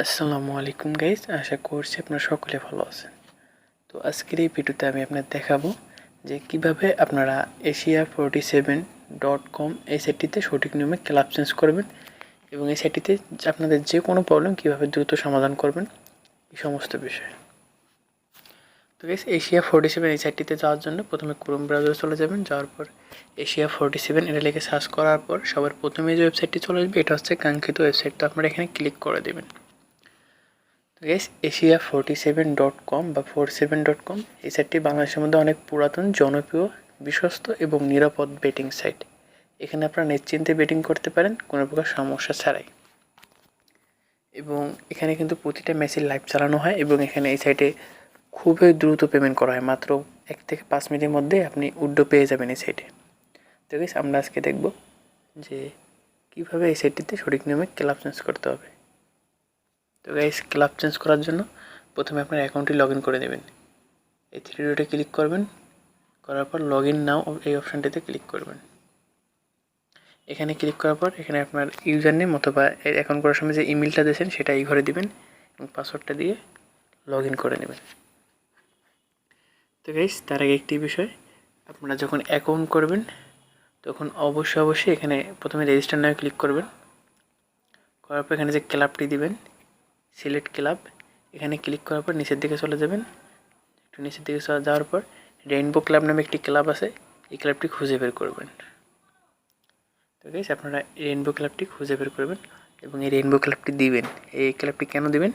আসসালামু আলাইকুম গাইজ আশা করছি আপনারা সকলে ভালো আছেন। তো আজকের এই ভিডিওতে আমি আপনাদের দেখাবো যে কীভাবে আপনারা Asia forty seven dot com এই সাইটটিতে সঠিক নিয়মে ক্লাব চেঞ্জ করবেন এবং এই সাইটটিতে আপনাদের যে কোনো প্রবলেম কীভাবে দ্রুত সমাধান করবেন, এই সমস্ত বিষয়। তো গাইজ এশিয়া ফোরটি সেভেন এই সাইটটিতে যাওয়ার জন্য প্রথমে ক্রোম ব্রাউজারে চলে যাবেন, যাওয়ার পর এশিয়া ফোরটি সেভেন এটা লিখে সার্চ করার পর সবার প্রথমে যে ওয়েবসাইটটি চলে আসবে, এটা হচ্ছে কাঙ্ক্ষিত ওয়েবসাইট তো আপনারা এখানে ক্লিক করে দেবেন। Guess Asia forty seven dot com বা ফোর সেভেন ডট কম এই সাইটটি বাংলাদেশের মধ্যে অনেক পুরাতন, জনপ্রিয়, বিশ্বস্ত এবং নিরাপদ বেটিং সাইট এখানে আপনারা নিশ্চিন্তে বেটিং করতে পারেন, কোনো প্রকার সমস্যা ছাড়াই। এবং এখানে কিন্তু প্রতিটা ম্যাচের লাইভ চালানো হয় এবং এখানে এই সাইটে খুবই দ্রুত পেমেন্ট করা হয়। মাত্র এক থেকে পাঁচ মিনিটের মধ্যে আপনি উড্ডো পেয়ে যাবেন এই সাইটে তো আমরা আজকে দেখব যে কীভাবে এই সাইটটিতে সঠিক নিয়মে ক্লাব চেঞ্জ করতে হবে। তো গাইস ক্লাব চেঞ্জ করার জন্য প্রথমে আপনার অ্যাকাউন্টটি লগ করে দেবেন এই থ্রি ডটে ক্লিক করবেন। করার পর লগ ইন নাও এই অপশানটিতে ক্লিক করবেন। এখানে ক্লিক করার পর এখানে আপনার ইউজার নেম অথবা অ্যাকাউন্ট করার সময় যে ইমেলটা দিয়েছেন সেটা এই ঘরে দিবেন এবং পাসওয়ার্ডটা দিয়ে লগ করে নেবেন। তো গাইস তার আগে একটি বিষয়, আপনারা যখন অ্যাকাউন্ট করবেন, তখন অবশ্যই অবশ্যই এখানে প্রথমে রেজিস্টার নামে ক্লিক করবেন। করার পর এখানে যে ক্লাবটি দিবেন সিলেক্ট ক্লাব, এখানে ক্লিক করার পর নিচের দিকে চলে যাবেন। একটু নিচের দিকে চলে যাওয়ার পর রেইনবো ক্লাব নামে একটি ক্লাব আছে, এই ক্লাবটি খুঁজে বের করবেন। তো গাইস আপনারা রেইনবো ক্লাবটি খুঁজে বের করবেন এবং এই রেইনবো ক্লাবটি দিবেন। এই ক্লাবটি কেন দিবেন?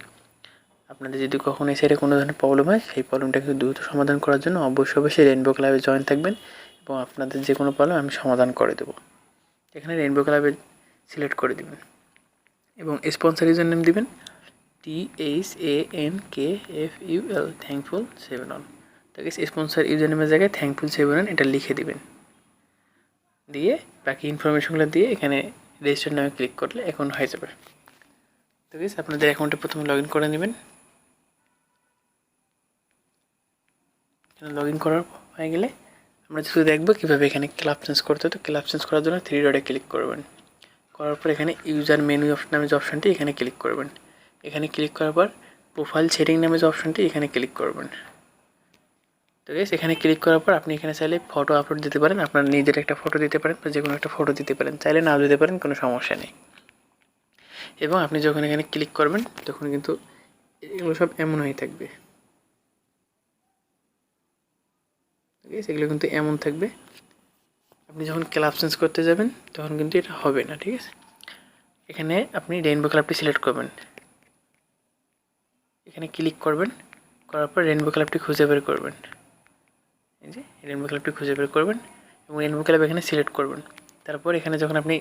আপনাদের যদি কখনো এসে কোনো ধরনের প্রবলেম হয়, সেই প্রবলেমটাকে দ্রুত সমাধান করার জন্য অবশ্যই অবশ্যই রেইনবো ক্লাবে জয়েন থাকবেন এবং আপনাদের যে কোনো প্রবলেম আমি সমাধান করে দেবো। এখানে রেইনবো ক্লাবে সিলেক্ট করে দিবেন এবং স্পন্সার ইউজার নেম দিবেন। T H A N K F U L thankful seven on তাকে স্পন্সার ইউজার নেমের জায়গায় থ্যাঙ্কফুল সেভেন অন এটা লিখে দিবেন। দিয়ে বাকি ইনফরমেশনগুলো দিয়ে এখানে রেজিস্টার নামে ক্লিক করলে অ্যাকাউন্ট হয়ে যাবে। তো গেস আপনাদের অ্যাকাউন্টে প্রথমে লগ ইন করে নেবেন। লগ ইন করার হয়ে গেলে আমরা শুধু দেখব কীভাবে এখানে ক্লাব চেঞ্জ করতে তো ক্লাব চেঞ্জ করার জন্য থ্রি ডটে ক্লিক করবেন। করার পর এখানে ইউজার মেনু নামে যে অপশানটি এখানে ক্লিক করবেন। এখানে ক্লিক করার পর প্রোফাইল সেটিং নামে যে অপশানটি এখানে ক্লিক করবেন। তো গেস এখানে ক্লিক করার পর আপনি এখানে চাইলে ফটো আপলোড দিতে পারেন। আপনার নিজের একটা ফটো দিতে পারেন বা যে কোনো একটা ফটো দিতে পারেন। চাইলে নাও দিতে পারেন, কোনো সমস্যা নেই। এবং আপনি যখন এখানে ক্লিক করবেন, তখন কিন্তু এগুলো সব এমন হয়ে থাকবে। এগুলো কিন্তু এমন থাকবে। আপনি যখন ক্লাব চেঞ্জ করতে যাবেন, তখন কিন্তু এটা হবে না, ঠিক আছে? এখানে আপনি রেইনবো ক্লাবটি সিলেক্ট করবেন। এখানে ক্লিক করবেন, করার পর রেনবো ক্লাবটি খুঁজে বের করবেন। এই যে রেনবো ক্লাবটি খুঁজে বের করবেন এবং রেনবো ক্লাব এখানে সিলেক্ট করবেন। তারপর এখানে যখন আপনি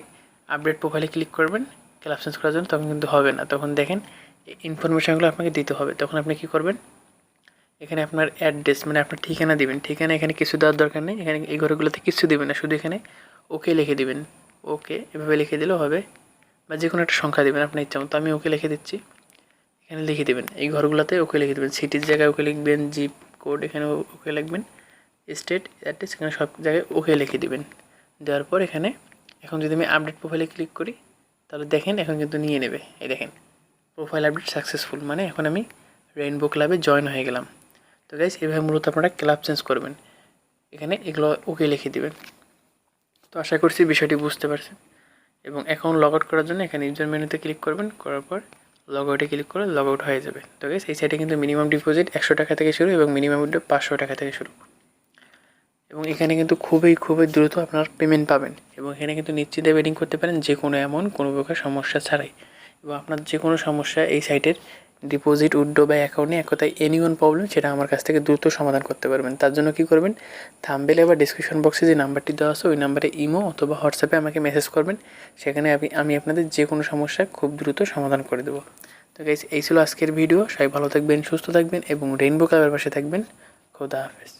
আপডেট প্রোফাইলে ক্লিক করবেন ক্লাব চেঞ্জ করার জন্য তখন কিন্তু হবে না। তখন দেখেন ইনফরমেশানগুলো আপনাকে দিতে হবে। তখন আপনি কী করবেন? এখানে আপনার অ্যাড্রেস মানে আপনার ঠিকানা দিবেন। ঠিকানা এখানে কিছু দেওয়ার দরকার নেই। এখানে এই ঘরগুলোতে কিছু দেবেন না। শুধু এখানে ওকে লিখে দিবেন। ওকে এভাবে লিখে দিলেও হবে বা যে কোনো একটা সংখ্যা দেবেন আপনার ইচ্ছা মতো। আমি ওকে লিখে দিচ্ছি। এখানে লিখে দেবেন। এই ঘরগুলোতে ওকে লিখে দেবেন। সিটির জায়গায় ওকে লিখবেন জিপ কোড এখানে ওকে লিখবেন স্টেট অ্যাড্রেস এখানে সব জায়গায় ওকে লিখে দেবেন। দেওয়ার পর এখানে এখন যদি আমি আপডেট প্রোফাইলে ক্লিক করি, তাহলে দেখেন এখন কিন্তু নিয়ে নেবে। এই দেখেন প্রোফাইল আপডেট সাকসেসফুল মানে এখন আমি রেইনবো ক্লাবে জয়েন হয়ে গেলাম। তো গাইজ এভাবে মূলত আপনারা ক্লাব চেঞ্জ করবেন। এখানে এগুলো ওকে লিখে দিবেন। তো আশা করছি বিষয়টি বুঝতে পারছেন। এবং অ্যাকাউন্ট লগ আউট করার জন্য এখানে ইউজার মেনুতে ক্লিক করবেন। করার পর লগ আউটে ক্লিক করে লগ আউট হয়ে যাবে। তো এই সাইটে কিন্তু মিনিমাম ডিপোজিট একশো টাকা থেকে শুরু এবং মিনিমাম পাঁচশো টাকা থেকে শুরু। এবং এখানে কিন্তু খুবই খুবই দ্রুত আপনার পেমেন্ট পাবেন এবং এখানে কিন্তু নিশ্চিতে বেডিং করতে পারেন যে কোনো এমন কোনো প্রকার সমস্যা ছাড়াই। এবং আপনার যে কোনো সমস্যা এই সাইটের ডিপোজিট উড্ডো বা অ্যাকাউন্টে এক কথায় এনি ওয়ান প্রবলেম সেটা আমার কাছ থেকে দ্রুত সমাধান করতে পারবেন। তার জন্য কী করবেন? থাম্বেলে বা ডিসক্রিপশন বক্সে যে নাম্বারটি দেওয়া আছে, ওই নাম্বারে ইমো অথবা হোয়াটসঅ্যাপে আমাকে মেসেজ করবেন। সেখানে আমি আমি আপনাদের যে কোনো সমস্যা খুব দ্রুত সমাধান করে দেবো। তো গাইজ এই ছিল আজকের ভিডিও সবাই ভালো থাকবেন, সুস্থ থাকবেন এবং রেইনবো ক্লাবের পাশে থাকবেন। খোদা হাফেজ।